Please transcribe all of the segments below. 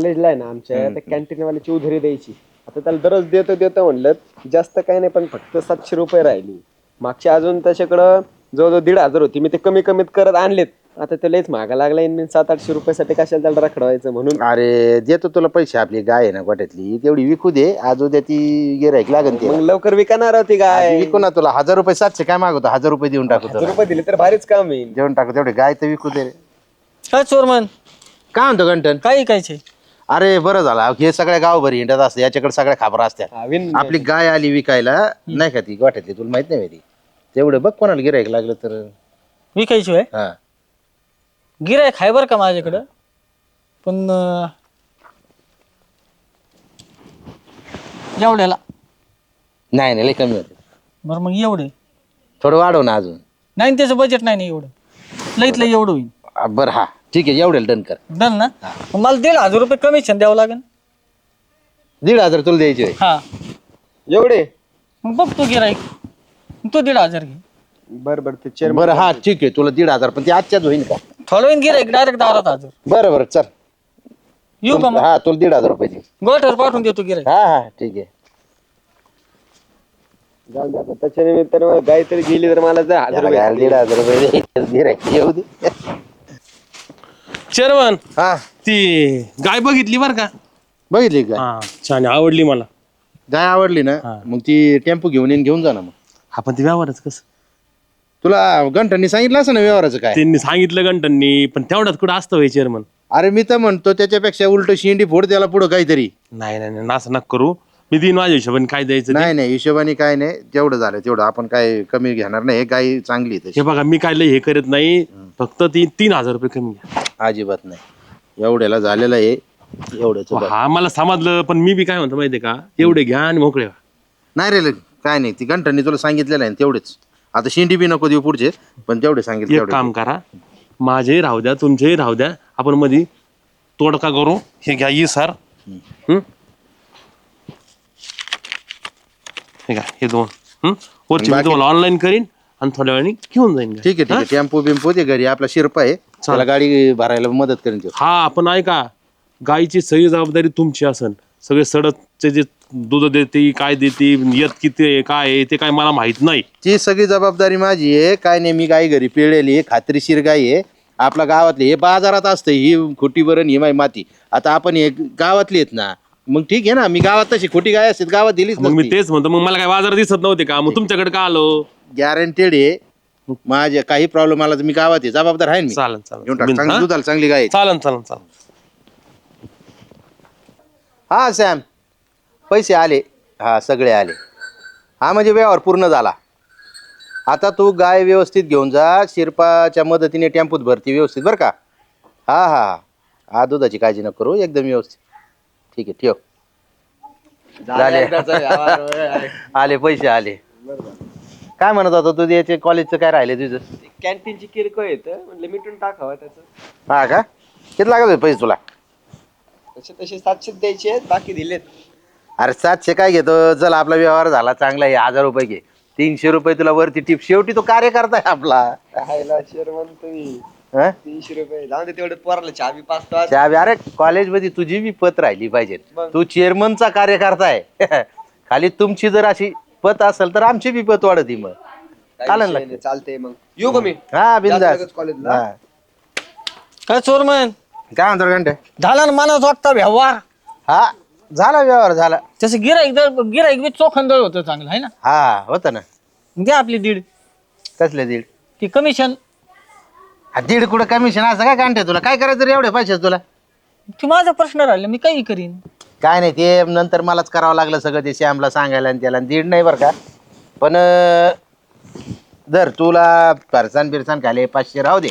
कॉलेजला आहे ना आमच्या त्या कॅन्टीन वाल्याची उधारी द्यायची. आता त्याला दररोज देतो देतो म्हणलं जास्त काही नाही पण फक्त सातशे रुपये राहिली. मागच्या अजून त्याच्याकडं जवळजवळ दीड हजार होती. मी ते कमी कमीत करत आणलेत. आता ते लयच महागा लागला मी सात आठशे रुपयासाठी कशाला त्याला रखडवायचं म्हणून. अरे देतो तुला पैसे. आपली गाय आहे ना गोट्यातली तेवढी विकू दे. आज उद्या ती गिरायक लागन ते मग लवकर विकणार होती काय विकू ना तुला. हजार रुपये सातशे काय मागवतो? हजार रुपये देऊन टाकू हजार तुला. रुपये दिले तर भारीच काम होईल जेवण टाकू. तेवढे गाय तर विकू दे. रे. काय चोरमन? काय म्हणतो घंटन काय ऐकायचे अरे बरं झालं. हे सगळ्या गावभर हिंडत असते याच्याकडे सगळ्या खाबरा असत्या हा, विन आपली गाय आली विकायला नाही का ती गोठ्यातली? तुला माहीत नाही ती. तेवढं बघ कोणाला गिरायक लागलं तर. विकायची होय? हा. गिरायक आहे बरं का माझ्याकडं. पण अं, एवढ्याला. नाही नाही लय कमी होते. बरं मग एवढे. थोडं वाढव ना अजून. नाही त्याचं बजेट नाही ना एवढं. लईत लई एवढं होईल आ, बरं हा. ठीक आहे एवढेल डन कर. डन ना? मग मला दीड हजार रुपये कमिशन द्यावं लागेल. दीड हजार तुला द्यायचे होय. हा. एवढे? मग बघ तू गिरायक तू दीड हजार घे. बर बर ते बरं हा ठीक आहे तुला दीड हजार पण ते आजच्याच होईल का? थोडं वेळ गिरायक डायरेक्ट दारात हजार. बरं बरं चल. येऊ का मग? हा तुला दीड हजार रुपये दे गोठ्यावर पाठवून देतो गिरायक हा हा ठीक आहे. दे आता. त्याच्या निमित्तानं गाय तरी गेली तर मला जर हजार त्याला रुपये घ्यायला दीड हजार रुपये दे. गिऱ्हाईक येऊ दे. चेअरमन हा. ती गाय बघितली बर का? बघितली का? हा छान आहे, आवडली मला. गाय आवडली ना? मग ती टेम्पो घेऊन येईन घेऊन जा ना मग. हा पण ती व्यवहारच कसं? तुला घंटांनी सांगितलं असं ना व्यवहाराचं काय? त्यांनी सांगितलं घंटांनी पण तेवढ्यात कुठं असतं होय चेअरमन अरे मी तर म्हणतो त्याच्यापेक्षा उलट शेंडी फोड त्याला पुढं काहीतरी. नाही नाही नाही असं नका करू. मी दिन माझ्या हिशोबाने काय द्यायचं ते. नाही नाही हिशोबाने काय नाही जेवढं झालं तेवढं. आपण काय कमी घेणार नाही हे गाय चांगली आहे तशी. हे बघा मी काय लय हे करत नाही फक्त ती तीन हजार रुपये कमी घ्या. अजिबात नाही. एवढ्याला झालेलं आहे एवढंच बघ. हा मला समजलं पण मी बी काय म्हणतो माहितीये का? एवढे घ्या आणि मोकळे व्हा. नाही रे काय नाही ती घंटांनी तुला सांगितलेलं आहे ना तेवढेच. आता शेंडी बी नको देऊ पुढचे पण तेवढे सांगितले एक तेवढे काम करा माझे राहू द्या तुमचेही राहू द्या आपण मधी तोडका करू. हे घ्या ई सर. हे घ्या हे दोन. हं? वरची मी बाकी- तुम्हाला ऑनलाईन करीन आणि थोड्या वेळाने घेऊन जाईन घरी. ठीक आहे ठीक आहे. टेम्पो बिम्पो ते घरी. आपला शिरपा आहे. त्याला गाडी भरायला मदत करेन हा आपण ऐका गायीची सगळी जबाबदारी तुमची असन. सगळे सडकचे जे दूध देते काय देते येत किती आहे काय आहे ते काय मला माहीत नाही. ती सगळी जबाबदारी माझी आहे. काय नाही मी गाय घरी पिळलेली आहे खात्रीशीर गाय आहे. आपल्या गावातली हे बाजारात असतं ही खोटी बरण ही माय माती. आता आपण हे गावातली आहेत ना मग ठीक आहे ना मी गावात तशी खोटी गाय असते गावात दिलीच मग मी तेच म्हणतो मग मला काय बाजार दिसत नव्हते का? मग तुमच्याकडे का आलो? गॅरंटेड आहे. माझे काही प्रॉब्लेम आला तर मी गावात आहे. जबाबदार आहे ना मी. चालन घेऊन टाक. चालन चांगली हा? दुधाला चांगली गाय आहे. चालन चालन चालन हा सॅम पैसे आले. हा सगळे आले. हा म्हणजे व्यवहार पूर्ण झाला. आता तू गाय व्यवस्थित घेऊन जा. शिरपाच्या मदतीने टेम्पोत भरती व्यवस्थित बरं का? हा हा हा. हा दुधाची काळजी नको करू. एकदम व्यवस्थित. ठीक आहे ठेव. झाले आले पैसे आले. काय म्हणत होता तू? याचे कॉलेजचं काय राहिले तुझं? कॅन्टीनची किरकोळ येतं म्हणलं मिटून टाकावं त्याचं. हा का? किती लागत होते पैसे तुला? तसे तसे सातशे द्यायचे आहेत, बाकी दिलेत. अरे सातशे काय घेतो? चल आपला व्यवहार झाला चांगला आहे हजार रुपये घे. तीनशे रुपये तुला वरती टिप. शेवटी तो कार्यकर्ता आहे आपला. तुम्ही हं? तीनशे रुपये. जाऊन दे तेवढे पोराला चहा बी पाच. तास त्या अरे कॉलेजमध्ये तुझी बी पत राहिली पाहिजे. मग. तू चेअरमनचा कार्यकर्ता आहे. खाली तुमची जर अशी पत असेल तर आमची बी पत वाढती मग. चालेल ना. चालते मग. येऊ का मी? हा बिंदास लगेच कॉलेजला. हा. काय काय म्हणतो घंटे? झाला ना मनात वाटता व्यवहार? हा झाला व्यवहार झाला. तसं गिराईक दर गिराईक बी चोखंदळ होतं चांगलं आहे ना? हा होतं ना. द्या आपली दीड. कसले दीड? ती कमिशन हा, दीड कुठं कमिशन असं काय घंटे तुला? काय करायचं रे एवढे पैसे तुला? ती माझा प्रश्न राहिला मी काही करीन. काय नाही ते नंतर मलाच करावं लागलं सगळं ते श्यामला सांगायला आणि त्याला. आणि दीड नाही बरं का. पण अं, जर तुला फरसान बिरसान खाले पाचशे राहू दे.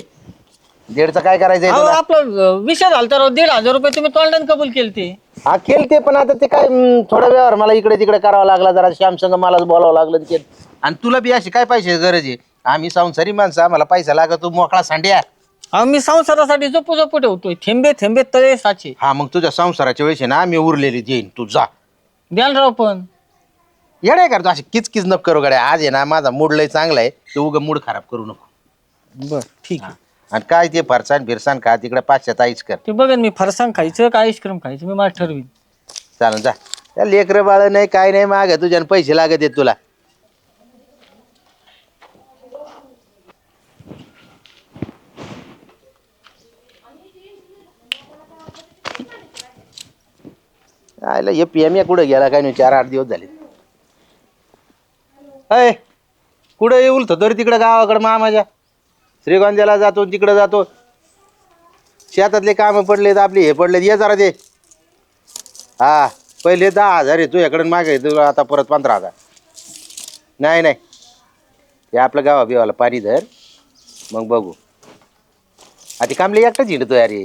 दीडचं काय करायचंय अहो, तुला? आपला अं, विषय झाला तर दीड हजार रुपये तुम्ही तोंडाने कबूल केले ते हा केलते पण आता ते काय हम्म, थोडा व्यवहार मला इकडे तिकडे करावा लागला. जरा श्याम संग मलाच बोलावं लागलं ते. आणि तुला बी अशी काय पैसे गरज आहे? आम्ही संसारी माणसं आम्हाला पैसा लागत तू मोकळा सांड्या. अहो, मी संसारासाठी जपू जपू ठेवतोय. थेंबे थेंबे तळे साचे. हा मग तुझ्या संसाराच्या वेळेस आहे ना आम्ही उरलेली देईन. तू जा. द्याल राव पण येडाय करतो अशी किचकिच नको करू गड्या. आज आहे ना माझा मूड लय चांगला आहे. तू उगा मूड खराब करू नको. बर ठीक आहे. आणि काय ते फरसाण फिरसाण खा तिकडे पाचशे आईच कर. ते बघेन मी फरसाण खायचं का आईस्क्रीम खायचं मी माझं ठरवीन. चालेल जा. त्या लेकरं बाळ नाही काय नाही माग तुझ्या पैसे लागत आहेत तुला. आयला हे पी एम या कुठं गेला काय नाही चार आठ दिवस झाले. अय कुठं येऊल तरी तिकडं गावाकडं मामाच्या? श्रीगोंद्याला जातो तिकडं जातो. शेतातले कामं पडलेत आपली हे पडलेत ये जरा ते. हा पहिले दहा हजार आहे तुझ्याकडून मागे तुला आता परत पंधरा हजार. नाही नाही. हे आपलं गावा बिवाला पाणी धर मग बघू. आधी कामले एकटाच हिंडतो अरे.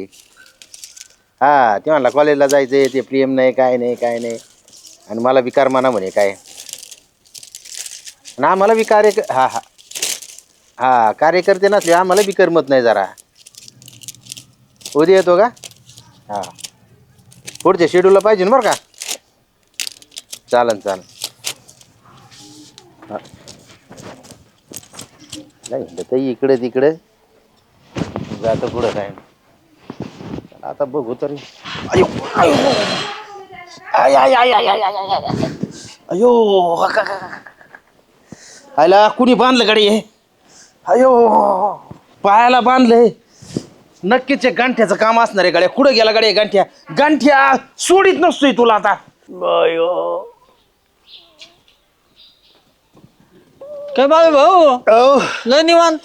हा ते म्हणला कॉलेजला जायचं ते प्रेम नाही काय नाही काय नाही. आणि मला विकार म्हणा म्हणे काय. ना आम्हाला बी कार्य हा हा. हा कार्यकर्ते नसले आम्हाला बी करमत नाही जरा. उद्या येतो का? हा. पुढच्या शेड्यूलला पाहिजे ना बरं का? चालन चालन. हा. नाही तर इकडे तिकडे. जातं पुढं काय. आता बघू तरी. अयो अयो. आय, आय, आय, आय, आय, आय, आय, आय. अयो हा, का, का, का. आयला कुणी बांधलं गाडी हे? अयो पायाला बांधलंय नक्कीच हे गांठ्याचं काम असणार आहे गाड्या. कुठं गेला गाड्या गांठ्या? गांठ्या सोडीत नसतोय तुला आता. अयो. काय बाबा भाऊ? लय निवांत.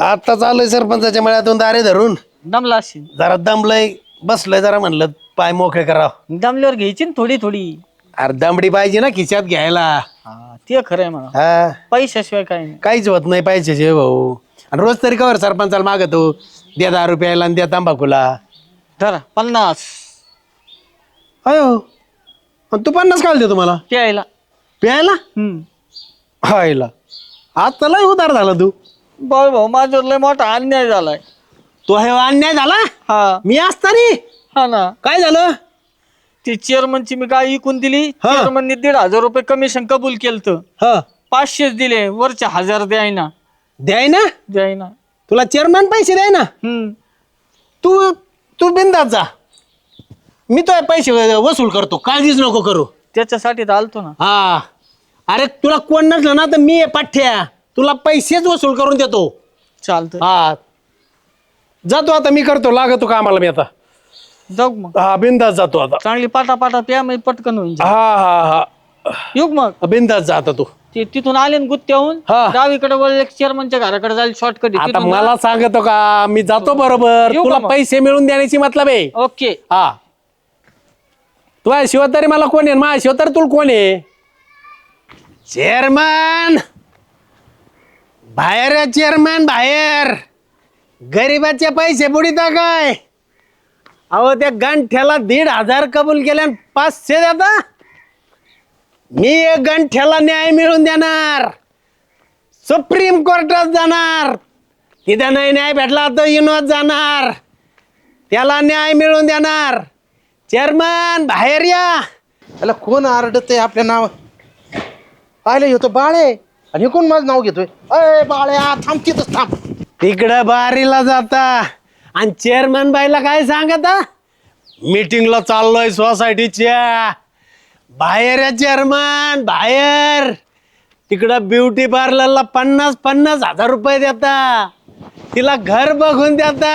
आता चालूय सरपंचाच्या मळ्यातून दारे धरून. दमला असेल जरा दमलय बसलंय जरा म्हणलं पाय मोकळे करावं. दमल्यावर घ्यायची ना थोडी थोडी. अरे दमडी पाहिजे ना खिशात घ्यायला. हा ते खरंय म्हणा. हा. पैशाशिवाय काय नाही. काहीच होत नाही पाहिजे भाऊ. आणि रोज तरी कवर सरपंचाला मागतो. द्या दहा रुपयाला आणि द्या तंबाखूला. धरा पन्नास. अयो आणि तू पन्नास काल देतो मला. प्यायला. प्यायला? हम्म. हायला. आता लय उदार झाला तू. बाबा भाऊ माझ्यावर लय मोठा अन्याय झालाय. तो हे अन्याय झाला? हा. मी असतानी हा ना. काय झालं? ती चेअरमनची मी गाय विकून दिली. हा. चेअरमननी दीड हजार रुपये कमिशन कबूल केलं ह. पाचशेच दिले. वरचे हजार द्यायना. द्याय ना द्यायना. तुला चेअरमॅन पैसे द्याय ना हम्म. तू तू बिंदात जा. मी तो पैसे वसूल करतो. काळजीच नको करू. त्याच्यासाठी तर आलतो ना. हा. अरे तुला कोण नसलं ना तर मी आहे पाठ्या. तुला पैसेच वसूल करून देतो. चालतं हा. जातो आता मी करतो लागतो कामाला मी आता. जाऊ मग. हा बिंदास जातो आता. चांगली पाटा पाटा प्या मग पटकन होईल हा हा हा. येऊ का मग? बिंदास जा आता तू. ते तिथून आले ना गुत्त्याहून हा. डावीकडे वळले चेअरमनच्या घराकडे जायला शॉर्टकट आता मला सांगतो का मी जातो बरोबर. येऊ का तुला मग? पैसे मिळून देण्याची मतलब आहे. ओके. हा. तू आहे शिवतारी मला कोण आहे? माझ्या शिवतारी तुला कोण आहे? चेअरमन बाहेर चेअरमन बाहेर. गरिबाचे पैसे बुडीता काय? अहो त्या गंठ्याला दीड हजार कबूल केले पाचशे देता? मी एक गंठ्याला न्याय मिळवून देणार. सुप्रीम कोर्टात जाणार. तिथं नाही न्याय भेटला तो युनोत जाणार. त्याला न्याय मिळवून देणार. चेअरमन बाहेर या. त्याला कोण आरडत आहे आपल्या नाव? पाहिलं येतो बाळे. आणि हे कोण माझं नाव घेतोय? अय बाळ्या थांब तिथंच थांब. तिकडं बारीला जाता. आणि चेअरमन बाईला काय सांगता? मीटिंगला चाललोय सोसायटीच्या. बाहेर या चेअरमन बाहेर. तिकडं ब्युटी पार्लरला पन्नास पन्नास हजार रुपये देता. तिला घर बघून देता.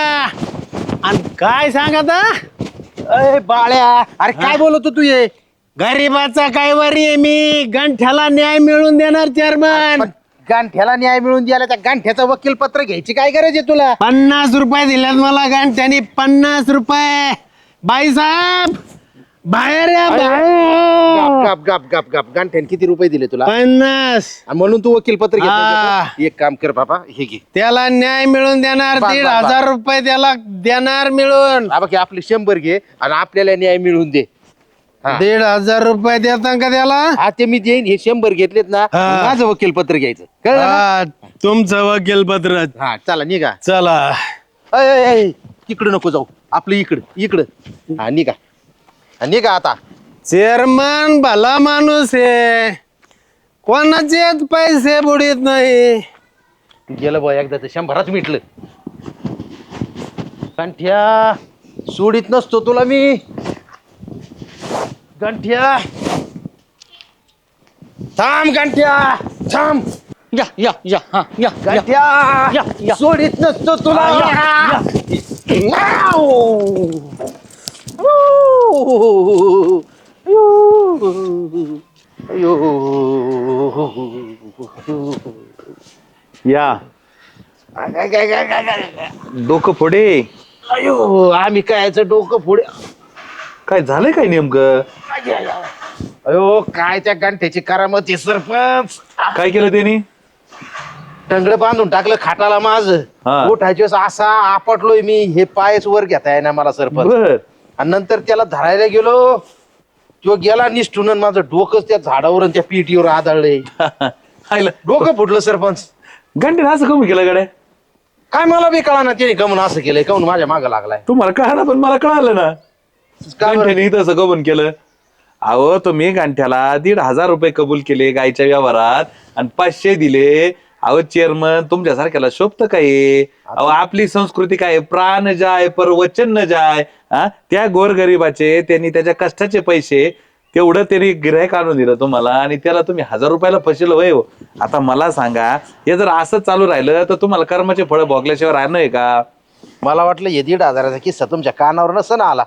आणि काय सांगता? अय बाळ्या अरे काय बोलतो तू ये गरीबाचा काय वरी आहे मी. गंठ्याला न्याय मिळवून देणार चेअरमन पण गांठ्याला न्याय मिळून द्यायला त्या गांठ्याचं वकील पत्र घ्यायची काय गरज आहे तुला? पन्नास रुपये दिलेत मला गंठ्याने पन्नास रुपये. बाई साहेब बाहेर या बाहेर. गप गप गप गप गांठ्याने किती रुपये दिले तुला? पन्नास. आणि म्हणून तू वकील पत्र एक काम कर बाबा हे घे. त्याला न्याय मिळून देणार बा, दीड बा, बा. हजार रुपये त्याला देणार मिळून. बाबा की आपले शंभर घे आणि आपल्याला न्याय मिळवून दे. दीड हजार रुपये देता का त्याला? हा ते मी देईन. हे शंभर घेतलेत ना. हा. माझं वकील पत्र घ्यायचं. कळलं ना? हा, तुमचं वकील पत्र हा चला निघा. चला. इकडं नको जाऊ. आपलं इकडं इकडं. हा निघा. हा, निघा आता. चेअरमन भला माणूस आहे. कोणाचेच पैसे बुडीत नाही? गेलं बा एकदा तर शंभरात मिटलं. गंठ्या सोडीत नसतो तुला मी. गंठ्या. थांब गंठ्या. थांब. या या या हा या या. गंठ्या. या, या. सोडीत नसतो तुला. या, या. या. डोकं फोडे. अयो आम्ही कायचं डोकं पुढे काय झालंय काय नेमकं? अयो काय त्या गंठ्याची करामती सरपंच? काय केलं त्यांनी? टंगड बांधून टाकलं खाटाला माझ. हा. वेळेस असा आपटलोय मी हे पायच वर घेता ना मला सरपंच. बर. आणि नंतर त्याला धरायला गेलो. तो गेला निष्ठून आणि माझं डोकंच त्या झाडावर आणि त्या पिटीवर आदळले हायला. डोकं फुटलं सरपंच. घंटे असं कमी केलं गाड्या? काय मला बी कळा ना त्याने कमून असं केलंय कमून माझ्या मागं लागलाय. तुम्हाला कळा पण मला कळालं ना. का बरं? गांठ्याने तसं कबूल केलं. अहो तुम्ही गांठ्याला दीड हजार रुपये कबूल केले गायच्या व्यवहारात आणि पाचशे दिले. अहो चेअरमन तुमच्यासारख्याला शोभत काय अहो आपली संस्कृती काय? प्राण जाय पर वचन न जाय हा त्या गोरगरिबाचे त्यांनी त्याच्या कष्टाचे पैसे तेवढं त्यांनी गिरायक आणून दिलं तुम्हाला आणि त्याला तुम्ही हजार रुपयाला फसिल वय हो. आता मला सांगा हे जर असं चालू राहिलं तर तुम्हाला कर्माचे फळ भोगल्याशिवाय राहणं आहे का? मला वाटलं हे दीड हजाराचा किस्सा तुमच्या कानावर नसं आला.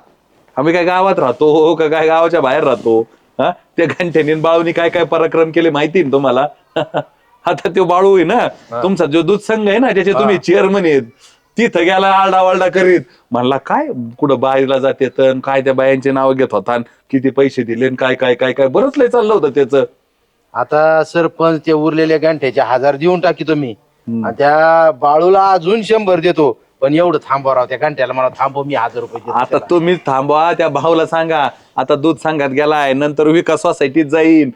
आम्ही काय गावात राहतो का काय गावाच्या बाहेर राहतो हा? त्या घंट्यानी बाळूनी काय काय पराक्रम केले माहिती ना तुम्हाला? आता तो बाळू आहे ना तुमचा जो दूध संघ आहे ना ज्याचे तुम्ही चेअरमन आहेत तिथं गेला आरडा वारडा करीत. म्हणला काय? कुठं बाहेरला जाते तर? काय त्या बायांचे नाव घेत होता? किती पैसे दिले? आणि काय काय काय काय? बरंच लय चाललं होतं त्याचं. आता सरपंच ते उरलेल्या गांठ्याचे हजार देऊन टाकी तुम्ही. त्या बाळूला अजून शंभर देतो. पण एवढं थांबवा राव त्या गांठ्याला मला थांबव मी हजार रुपये देतो आता त्याला. तुम्ही थांबवा त्या भाऊला सांगा. आता दूध सांगत गेलाय नंतर विकास सोसायटीत जाईन.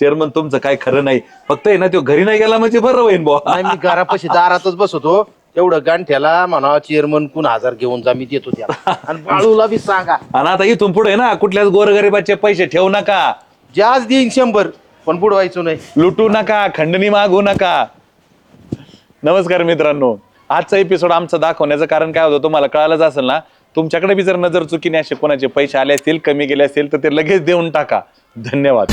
चेअरमन तुमचं काय खरं नाही. फक्त आहे ना तो घरी नाही गेला म्हणजे बरं होईन बुवा. नाही मी घरापाशी दारातच बसवतो. तेवढं गांठ्याला म्हणा चेअरमन कुण हजार घेऊन जा मी देतो त्याला. आणि बाळूला बी सांगा. आणि आता इथून पुढे ना कुठल्याच गोरगरिबाचे पैसे ठेवू नका. जास्त देईन शंभर पण बुडवायचो नाही. लुटू नका खंडणी मागू नका. नमस्कार मित्रांनो. आजचा एपिसोड आमचा दाखवण्याचं कारण काय होतं तुम्हाला कळालंच असेल ना? तुमच्याकडे बी जर नजर चुकीने असे कोणाचे पैसे आले असतील कमी गेले असतील तर ते लगेच देऊन टाका. धन्यवाद.